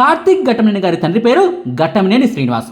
కార్తీక్ ఘట్టమనేని గారి తండ్రి పేరు ఘట్టమనేని శ్రీనివాస్.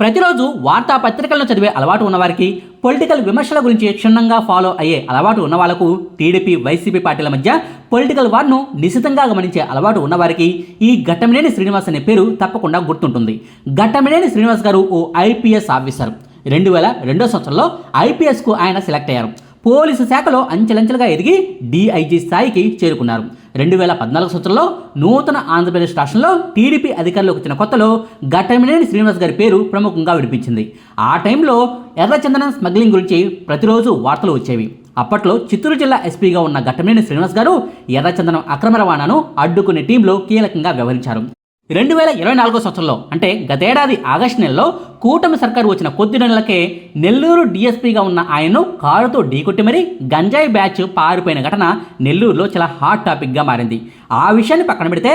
ప్రతిరోజు వార్తాపత్రికలను చదివే అలవాటు ఉన్నవారికి పొలిటికల్ విమర్శల గురించి క్షుణ్ణంగా ఫాలో అయ్యే అలవాటు ఉన్న వాళ్ళకు టీడీపీ వైసీపీ పార్టీల మధ్య పొలిటికల్ వార్ను నిశితంగా గమనించే అలవాటు ఉన్నవారికి ఈ ఘట్టమినేని శ్రీనివాస్ అనే పేరు తప్పకుండా గుర్తుంటుంది. ఘట్టమినేని శ్రీనివాస్ గారు ఓ ఐపీఎస్ ఆఫీసర్. రెండు వేల రెండో సంవత్సరంలో ఐపీఎస్కు ఆయన సెలెక్ట్ అయ్యారు. పోలీసు శాఖలో అంచెలంచెలుగా ఎదిగి డీఐజీ స్థాయికి చేరుకున్నారు. రెండు వేల పద్నాలుగు సంవత్సరంలో నూతన ఆంధ్రప్రదేశ్ రాష్ట్రంలో టీడీపీ అధికారంలోకి వచ్చిన కొత్తలో ఘట్టమినేని శ్రీనివాస్ గారి పేరు ప్రముఖంగా వినిపించింది ఆ టైంలో ఎర్రచందనం స్మగ్లింగ్ గురించి ప్రతిరోజు వార్తలు వచ్చేవి. అప్పట్లో చిత్తూరు జిల్లా ఎస్పీగా ఉన్న ఘట్టమినేని శ్రీనివాస్ గారు ఎర్రచందనం అక్రమ రవాణాను అడ్డుకునే టీంలో కీలకంగా వ్యవహరించారు. రెండు వేల ఇరవై నాలుగో సంవత్సరంలో అంటే గతేడాది ఆగస్టు నెలలో కూటమి సర్కారు వచ్చిన కొద్ది నెలలకే నెల్లూరు డీఎస్పీగా ఉన్న ఆయన్ను కారుతో ఢీకొట్టి మరీ గంజాయి బ్యాచ్ పారిపోయిన ఘటన నెల్లూరులో చాలా హాట్ టాపిక్గా మారింది. ఆ విషయాన్ని పక్కన పెడితే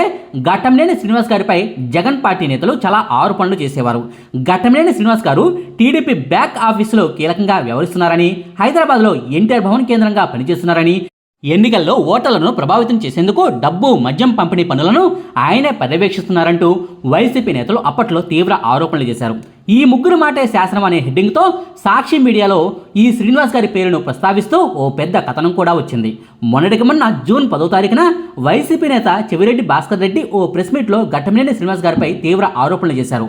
ఘట్టంనేని శ్రీనివాస్ గారిపై జగన్ పార్టీ నేతలు చాలా ఆరోపణలు చేసేవారు. ఘట్టంనేని శ్రీనివాస్ గారు టీడీపీ బ్యాక్ ఆఫీసులో కీలకంగా వ్యవహరిస్తున్నారని హైదరాబాద్లో ఎన్టీఆర్ భవన్ కేంద్రంగా పనిచేస్తున్నారని ఎన్నికల్లో ఓటర్లను ప్రభావితం చేసేందుకు డబ్బు మద్యం పంపిణీ పనులను ఆయనే పర్యవేక్షిస్తున్నారంటూ వైసీపీ నేతలు అప్పట్లో తీవ్ర ఆరోపణలు చేశారు. ఈ ముగ్గురు మాటే శాసనం అనే హెడ్డింగ్తో సాక్షి మీడియాలో ఈ శ్రీనివాస్ గారి పేరును ప్రస్తావిస్తూ ఓ పెద్ద కథనం కూడా వచ్చింది. మొన్నటికి మొన్న జూన్ పదో తారీఖున వైసీపీ నేత చెవిరెడ్డి భాస్కర్ రెడ్డి ఓ ప్రెస్ మీట్లో ఘట్టమనేని శ్రీనివాస్ గారిపై తీవ్ర ఆరోపణలు చేశారు.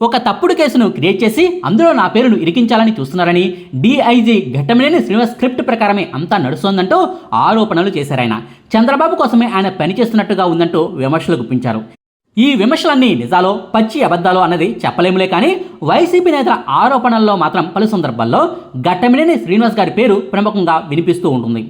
ఒక తప్పుడు కేసును క్రియేట్ చేసి అందులో నా పేరును ఇరికించాలని చూస్తున్నారని డీఐజీ ఘట్టమనేని శ్రీనివాస్ స్క్రిప్ట్ ప్రకారమే అంతా నడుస్తోందంటూ ఆరోపణలు చేశారాయన. చంద్రబాబు కోసమే ఆయన పనిచేస్తున్నట్టుగా ఉందంటూ విమర్శలు గుప్పించారు. ఈ విమర్శలన్నీ నిజాలో పచ్చి అబద్ధాలు అన్నది చెప్పలేములే కానీ వైసీపీ నేతల ఆరోపణల్లో మాత్రం పలు సందర్భాల్లో ఘట్టమినేని శ్రీనివాస్ గారి పేరు ప్రముఖంగా వినిపిస్తూ ఉంటుంది.